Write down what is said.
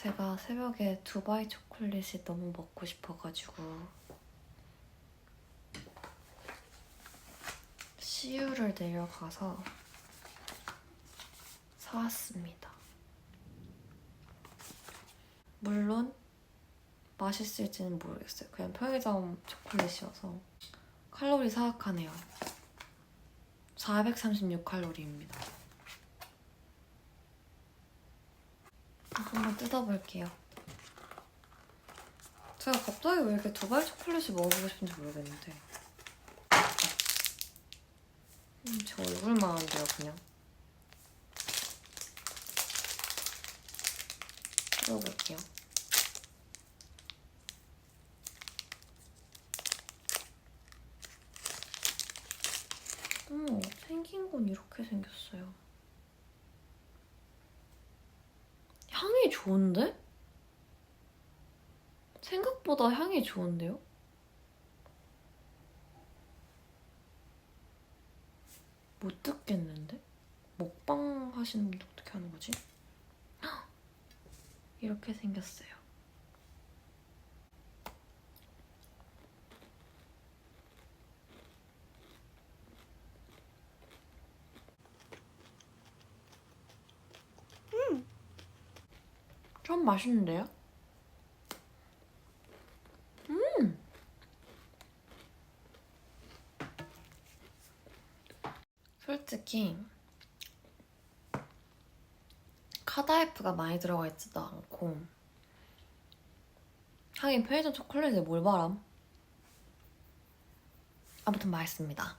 제가 새벽에 두바이 초콜릿이 너무 먹고 싶어가지고 CU를 내려가서 사왔습니다. 물론 맛있을지는 모르겠어요. 그냥 편의점 초콜릿이어서 칼로리 사악하네요. 436칼로리입니다. 한번 뜯어볼게요. 제가 갑자기 왜 이렇게 두바이 초콜릿이 먹어보고 싶은지 모르겠는데. 음, 제 얼굴만 한데요, 그냥. 뜯어볼게요. 어머, 생긴 건 이렇게 생겼어요. 향이 좋은데? 생각보다 향이 좋은데요? 못 듣겠는데? 먹방 하시는 분들 어떻게 하는 거지? 헉! 이렇게 생겼어요. 좀 맛있는데요? 음! 솔직히 카다이프가 많이 들어가 있지도 않고 하긴 편의점 초콜릿에 뭘 바람? 아무튼 맛있습니다.